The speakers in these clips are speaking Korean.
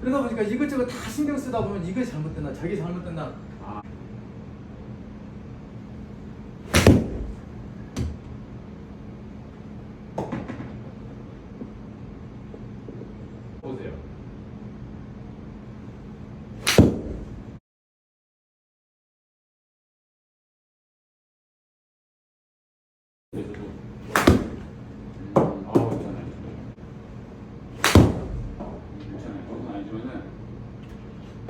그러다 보니까 이것저것 다 신경 쓰다 보면 이게 잘못됐나 저게 잘못됐나 아. 보세요. 그래도 음, 아우 괜찮아요. 괜찮아요. 조금 아니지만은 오 괜찮아요. 괜찮아요. 어, 그러네요 지금 왼손에 힘을 안 줘도 괜찮아요. 괜찮아요. 아 거리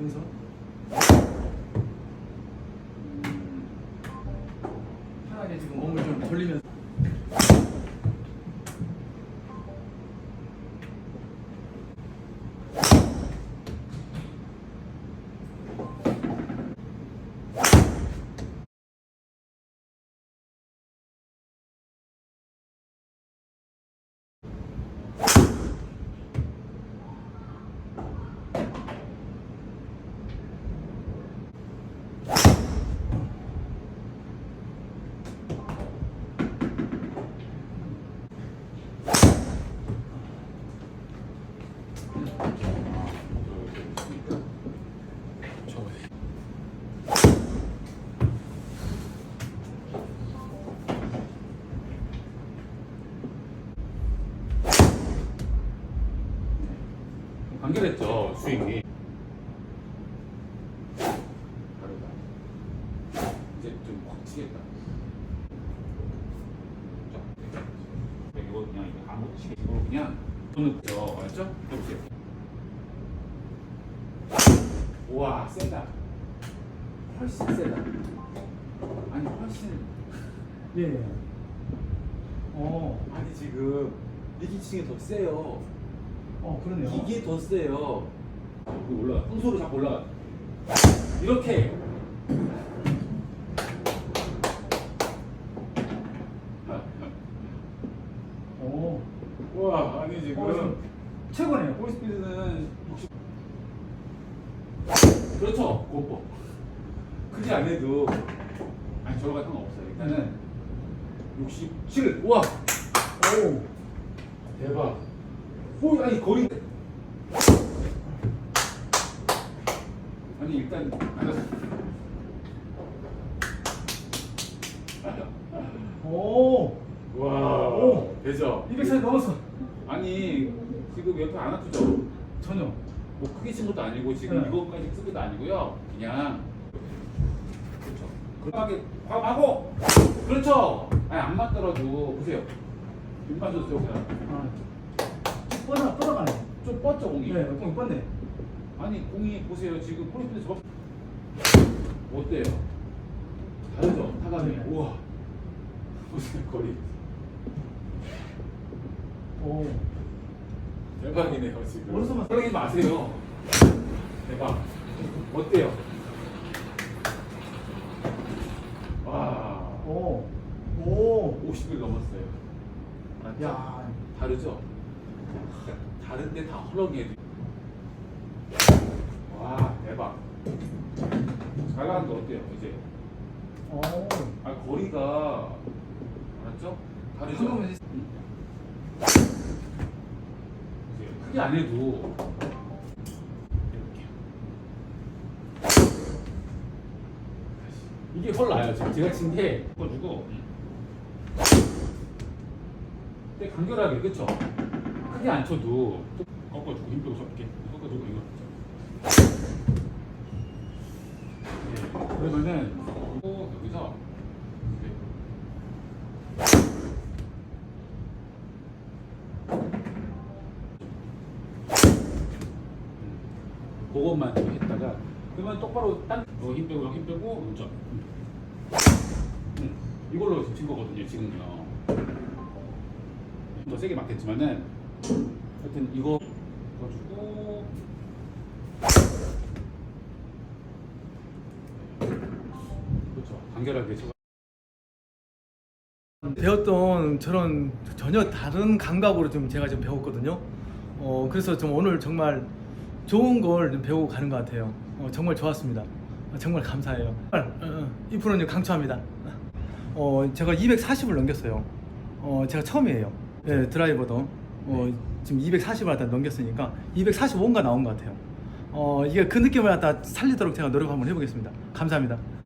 왼손 간결했죠 스윙이. 다르다. 이제 좀확 치겠다. 자, 이거 그냥 이거 아무 식으로 그냥 손을 저 알았죠? 해보세요. 우와 세다. 훨씬 세다. 아니 훨씬 예. 어, 아니 지금 리기층이 더 세요. 어 그러네요. 이게 더 세요. 자꾸 올라가. 손수로 자꾸 올라가. 이렇게. 오, 와 아니 지금. 어, 지금 최고네요. 볼 스피드는 60 그렇죠. 고법 크지 않아도. 아니 저거 같은 건 없어요. 일단은 67 우와. 오, 대박 오 아니 거의 아니 일단 오, 와 오. 되죠 240 넘었어 아니 지금 옆에 안 아프죠 전혀 뭐 크게 친 것도 아니고 지금 네. 이거까지 쓴 것도 아니고요. 그냥 그렇죠. 그렇게 하고 그렇죠. 아니 안 맞더라도 보세요. 못 맞았어요 그냥. 아, 뻗어, 뻗어가네 좀 뻗죠 공이. 네, 공이 뻗네 아니 공이 보세요 지금 포인트 저 어때요? 다르죠 타감이. 네. 우와 보세요 거리. 오, 대박이네요 지금. 오른손만 그러지 마세요. 대박. 어때요? 와. 오, 오, 50일 넘었어요. 맞죠? 야, 다르죠? 다른데 다 헐렁해도. 와, 대박. 잘 나간 거 어때요, 이제? 오, 아, 거리가. 알았죠? 다르죠? 이제 크게 안 해도. 이렇게. 이게 헐 나요, 지금. 제가 친 게. 꺾어주고. 근데 간결하게, 그쵸? 크게 안 쳐도 또 꺾어주고, 힘 빼고 잡게. 꺾어주고, 이거. 예, 그러면은, 또 여기서. 그것만 좀 했다가 그러면 똑바로 딴힘 빼고 여기 힘 빼고 좀 음. 이걸로 친 거거든요 지금요 더 세게 맞겠지만은 하여튼 이거 주고 그렇죠 간결하게 제가 배웠던 저런 전혀 다른 감각으로 좀 제가 좀 배웠거든요. 어, 그래서 좀 오늘 정말 좋은 걸좀 배우고 가는 것 같아요. 어, 정말 좋았습니다. 어, 정말 감사해요. 어, 어, 이 프로님 강추합니다. 어, 제가 240을 넘겼어요. 어, 제가 처음이에요. 예, 드라이버도. 어, 지금 240을 갖다 넘겼으니까 245인가 나온 것 같아요. 어, 이게 그 느낌을 갖다 살리도록 제가 노력 한번 해보겠습니다. 감사합니다.